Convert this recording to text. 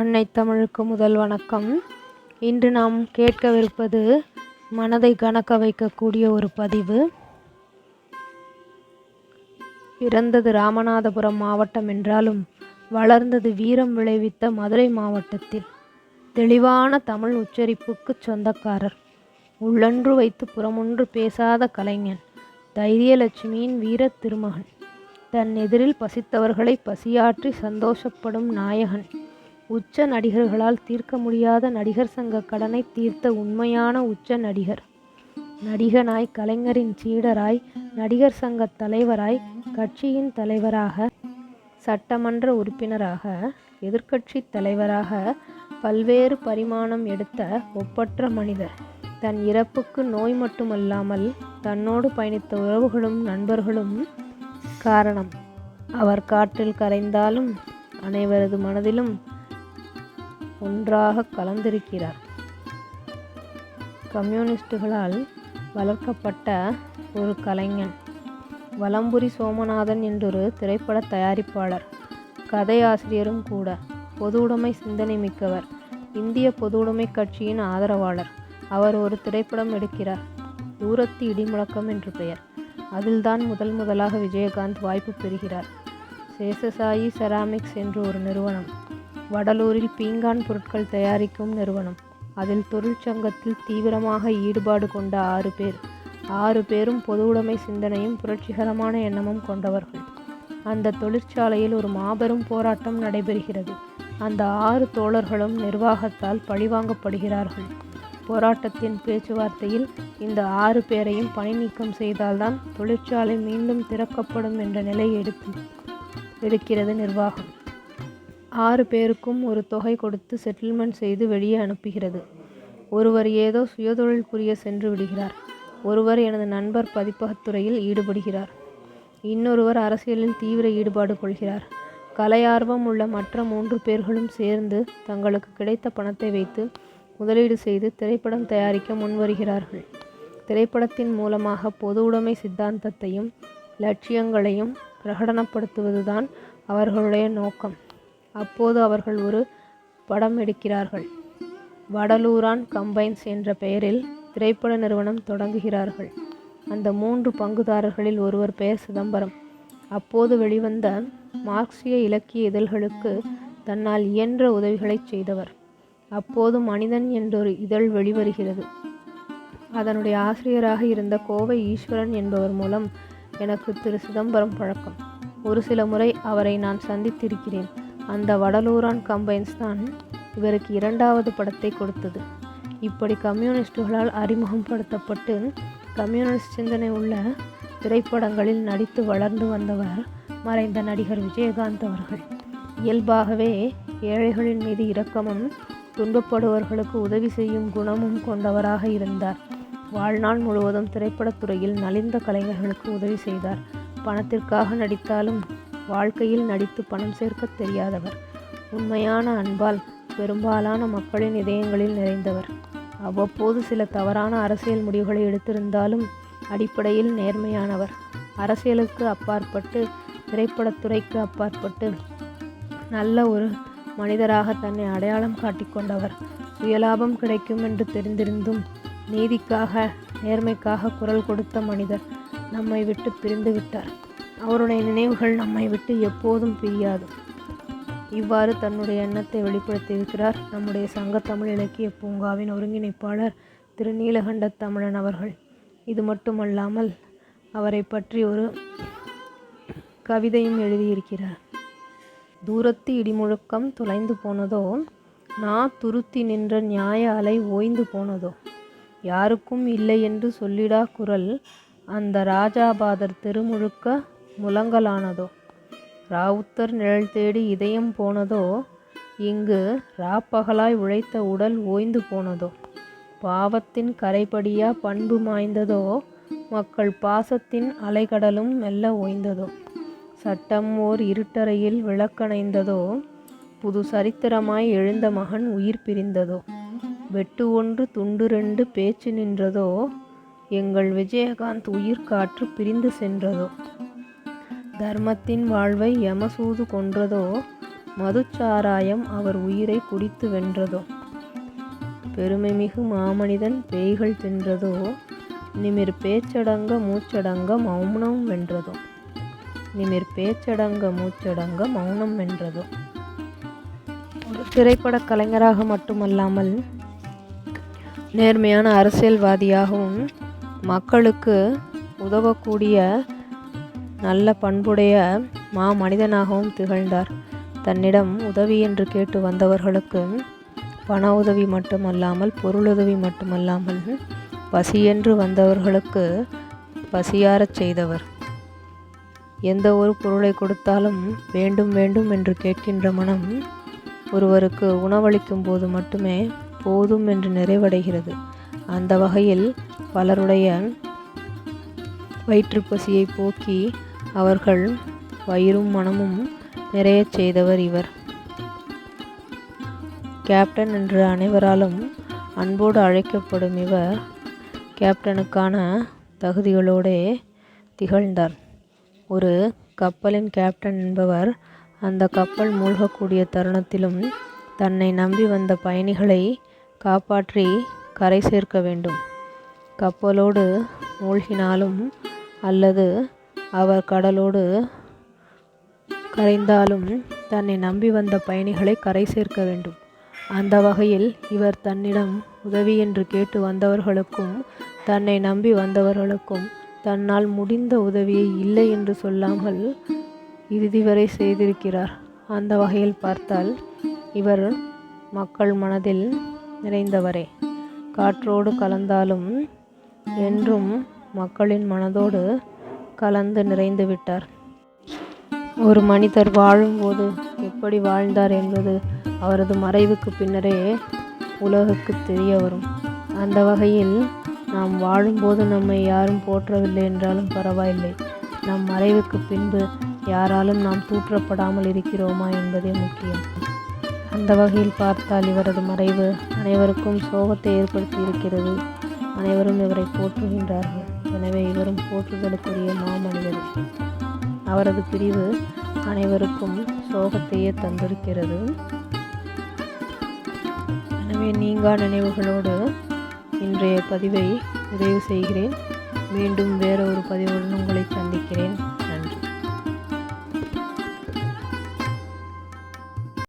அன்னை தமிழுக்கு முதல் வணக்கம். இன்று நாம் கேட்கவிருப்பது மனதை கணக்க வைக்கக்கூடிய ஒரு பதிவு. பிறந்தது ராமநாதபுரம் மாவட்டம் என்றாலும் வளர்ந்தது வீரம் விளைவித்த மதுரை மாவட்டத்தில் தெளிவான தமிழ் உச்சரிப்புக்கு சொந்தக்காரர். உள்ளன்று வைத்து புறமொன்று பேசாத கலைஞன் தைரியலட்சுமியின் வீர திருமகன். தன் எதிரில் பசித்தவர்களை பசியாற்றி சந்தோஷப்படும் நாயகன். உச்ச நடிகர்களால் தீர்க்க முடியாத நடிகர் சங்க கடனை தீர்த்த உண்மையான உச்ச நடிகர். நடிகனாய் கலைஞரின் சீடராய் நடிகர் சங்க தலைவராய் கட்சியின் தலைவராக சட்டமன்ற உறுப்பினராக எதிர்க்கட்சி தலைவராக பல்வேறு பரிமாணம் எடுத்த ஒப்பற்ற மனிதர். தன் இறப்புக்கு நோய் மட்டுமல்லாமல் தன்னோடு பயணித்த உறவுகளும் நண்பர்களும் காரணம். அவர் காற்றில் கரைந்தாலும் அனைவரது மனதிலும் ஒன்றாக கலந்திருக்கிறார். கம்யூனிஸ்டுகளால் வளர்க்கப்பட்ட ஒரு கலைஞன் வலம்புரி சோமநாதன் என்றொரு திரைப்பட தயாரிப்பாளர் கதையாசிரியரும் கூட பொதுவுடைமை சிந்தனை மிக்கவர் இந்திய பொதுவுடைமை கட்சியின் ஆதரவாளர். அவர் ஒரு திரைப்படம் எடுக்கிறார் தூரத்து இடிமுழக்கம் என்று பெயர். அதில்தான் முதல் முதலாக விஜயகாந்த் வாய்ப்பு பெறுகிறார். சேஷசாயி செராமிக்ஸ் என்று ஒரு நிறுவனம் வடலூரில் பீங்கான் பொருட்கள் தயாரிக்கும் நிறுவனம். அதில் தொழிற்சங்கத்தில் தீவிரமாக ஈடுபாடு கொண்ட ஆறு பேர். ஆறு பேரும் பொதுவுடைமை சிந்தனையும் புரட்சிகரமான எண்ணமும் கொண்டவர்கள். அந்த தொழிற்சாலையில் ஒரு மாபெரும் போராட்டம் நடைபெறுகிறது. அந்த ஆறு தோழர்களும் நிர்வாகத்தால் பழிவாங்கப்படுகிறார்கள். போராட்டத்தின் பேச்சுவார்த்தையில் இந்த ஆறு பேரையும் பணி நீக்கம் செய்தால்தான் தொழிற்சாலை மீண்டும் திறக்கப்படும் என்ற நிலை எடுத்து எடுக்கிறது நிர்வாகம். ஆறு பேருக்கும் ஒரு தொகை கொடுத்து செட்டில்மெண்ட் செய்து வெளியே அனுப்புகிறது. ஒருவர் ஏதோ சுயதொழில் புரிய சென்று விடுகிறார். ஒருவர் எனது நண்பர் பதிப்பகத்துறையில் ஈடுபடுகிறார். இன்னொருவர் அரசியலில் தீவிர ஈடுபாடு கொள்கிறார். கலையார்வம் உள்ள மற்ற மூன்று பேர்களும் சேர்ந்து தங்களுக்கு கிடைத்த பணத்தை வைத்து முதலீடு செய்து திரைப்படம் தயாரிக்க முன்வருகிறார்கள் திரைப்படத்தின் மூலமாக பொது உடைமை சித்தாந்தத்தையும் லட்சியங்களையும் பிரகடனப்படுத்துவதுதான் அவர்களுடைய நோக்கம். அப்போது அவர்கள் ஒரு படம் எடுக்கிறார்கள். வடலூரான் கம்பைன்ஸ் என்ற பெயரில் திரைப்பட நிறுவனம் தொடங்குகிறார்கள். அந்த மூன்று பங்குதாரர்களில் ஒருவர் பெயர் சிதம்பரம். அப்போது வெளிவந்த மார்க்சிய இலக்கிய இதழ்களுக்கு தன்னால் இயன்ற உதவிகளை செய்தவர். அப்போது மனிதன் என்றொரு இதழ் வெளிவருகிறது. அதனுடைய ஆசிரியராக இருந்த கோவை ஈஸ்வரன் என்பவர் மூலம் எனக்கு திரு. சிதம்பரம் பழக்கம். ஒரு சில முறை அவரை நான் சந்தித்திருக்கிறேன். அந்த வடலூரான் கம்பைன்ஸ் தான் இவருக்கு இரண்டாவது படத்தை கொடுத்தது. இப்படி கம்யூனிஸ்டுகளால் அறிமுகப்படுத்தப்பட்டு கம்யூனிஸ்ட் சிந்தனை உள்ள திரைப்படங்களில் நடித்து வளர்ந்து வந்தவர் மறைந்த நடிகர் விஜயகாந்த் அவர்கள். இயல்பாகவே ஏழைகளின் மீது இரக்கமும் துன்பப்படுபவர்களுக்கு உதவி செய்யும் குணமும் கொண்டவராக இருந்தார். வாழ்நாள் முழுவதும் திரைப்படத்துறையில் நலிந்த கலைஞர்களுக்கு உதவி செய்தார். பணத்திற்காக நடித்தாலும் வாழ்க்கையில் நடித்து பணம் சேர்க்க தெரியாதவர். உண்மையான அன்பால் பெரும்பாலான மக்களின் இதயங்களில் நிறைந்தவர். அவ்வப்போது சில தவறான அரசியல் முடிவுகளை எடுத்திருந்தாலும் அடிப்படையில் நேர்மையானவர். அரசியலுக்கு அப்பாற்பட்டு திரைப்படத்துறைக்கு அப்பாற்பட்டு நல்ல ஒரு மனிதராக தன்னை அடையாளம் காட்டிக்கொண்டவர் சுயலாபம் கிடைக்கும் என்று தெரிந்திருந்தும் நீதிக்காக நேர்மைக்காக குரல் கொடுத்த மனிதர் நம்மை விட்டு பிரிந்து விட்டார். அவருடைய நினைவுகள் நம்மை விட்டு எப்போதும் பிரியாது. இவ்வாறு தன்னுடைய எண்ணத்தை வெளிப்படுத்தியிருக்கிறார் நம்முடைய சங்க தமிழ் இலக்கிய பூங்காவின் ஒருங்கிணைப்பாளர் திரு நீலகண்ட தமிழன் அவர்கள். இது மட்டுமல்லாமல் அவரை பற்றி ஒரு கவிதையும் எழுதியிருக்கிறார். தூரத்து இடிமுழக்கம் தொலைந்து போனதோ நான் துருத்தி நின்ற நியாய அலை ஓய்ந்து போனதோ யாருக்கும் இல்லை என்று சொல்லிடா குரல் அந்த ராஜாபாதர் தெருமுழுக்க முழங்கலானதோ? ராவுத்தர் நிழல் தேடி இதயம் போனதோ? இங்கு ராப்பகலாய் உழைத்த உடல் ஓய்ந்து போனதோ? பாவத்தின் கரைபடியா பண்பு மாய்ந்ததோ? மக்கள் பாசத்தின் அலைகடலும் மெல்ல ஓய்ந்ததோ? சட்டம் ஓர் இருட்டறையில் விளக்கணைந்ததோ? புது சரித்திரமாய் எழுந்த மகன் உயிர் பிரிந்ததோ? வெட்டு ஒன்று துண்டு ரெண்டு பேச்சு நின்றதோ? எங்கள் விஜயகாந்த் உயிர் காற்று பிரிந்து சென்றதோ? தர்மத்தின் வாழ்வை யமசூது கொன்றதோ? மதுச்சாராயம் அவர் உயிரை குடித்து வென்றதோ? பெருமைமிகு மாமனிதன் பேய்கள் தின்றதோ? நிமிர் பேச்சடங்க மூச்சடங்க மௌனம் வென்றதோ? நிமிர் பேச்சடங்க மூச்சடங்க மௌனம் வென்றதோ? ஒரு திரைப்பட கலைஞராக மட்டுமல்லாமல் நேர்மையான அரசியல்வாதியாகவும் மக்களுக்கு உதவக்கூடிய நல்ல பண்புடைய மா மனிதனாகவும் திகழ்ந்தார். தன்னிடம் உதவி என்று கேட்டு வந்தவர்களுக்கு பண உதவி மட்டுமல்லாமல் பொருளுதவி மட்டுமல்லாமல் பசியென்று வந்தவர்களுக்கு பசியாரச் செய்தவர். எந்த ஒரு பொருளை கொடுத்தாலும் வேண்டும் வேண்டும் என்று கேட்கின்ற மனம் ஒருவருக்கு உணவளிக்கும் போது மட்டுமே போதும் என்று நிறைவடைகிறது. அந்த வகையில் பலருடைய வயிற்றுப்பசியை போக்கி அவர்கள் வயிறும் மனமும் நிறையச் செய்தவர் இவர். கேப்டன் என்று அனைவராலும் அன்போடு அழைக்கப்படும் இவர் கேப்டனுக்கான தகுதிகளோடே திகழ்ந்தார். ஒரு கப்பலின் கேப்டன் என்பவர் அந்த கப்பல் மூழ்கக்கூடிய தருணத்திலும் தன்னை நம்பி வந்த பயணிகளை காப்பாற்றி கரை சேர்க்க வேண்டும். கப்பலோடு மூழ்கினாலும் அல்லது அவர் கடலோடு கரைந்தாலும் தன்னை நம்பி வந்த பயணிகளை கரை சேர்க்க வேண்டும். அந்த வகையில் இவர் தன்னிடம் உதவி என்று கேட்டு வந்தவர்களுக்கும் தன்னை நம்பி வந்தவர்களுக்கும் தன்னால் முடிந்த உதவியை இல்லை என்று சொல்லாமல் இறுதி வரை செய்திருக்கிறார். அந்த வகையில் பார்த்தால் இவர் மக்கள் மனதில் நிறைந்தவரே. காற்றோடு கலந்தாலும் என்றும் மக்களின் மனதோடு கலந்து நிறைந்து விட்டார். ஒரு மனிதர் வாழும்போது எப்படி வாழ்ந்தார் என்பது அவரது மறைவுக்கு பின்னரே உலகுக்கு தெரிய வரும். அந்த வகையில் நாம் வாழும்போது நம்மை யாரும் போற்றவில்லை என்றாலும் பரவாயில்லை. நம் மறைவுக்கு பின்பு யாராலும் நாம் தூற்றப்படாமல் இருக்கிறோமா என்பதே முக்கியம். அந்த வகையில் பார்த்தால் இவரது மறைவு அனைவருக்கும் சோகத்தை ஏற்படுத்தி இருக்கிறது. அனைவரும் இவரை போற்றுகின்றார்கள். எனவே இவரும் போற்றுதலுக்குரிய மாமனிதர். அவரது பிரிவு அனைவருக்கும் சோகத்தையே தந்திருக்கிறது. எனவே நீங்கா நினைவுகளோடு இன்றைய பதிவை நிறைவு செய்கிறேன். மீண்டும் வேறொரு பதிவுடன் உங்களை சந்திக்கிறேன்.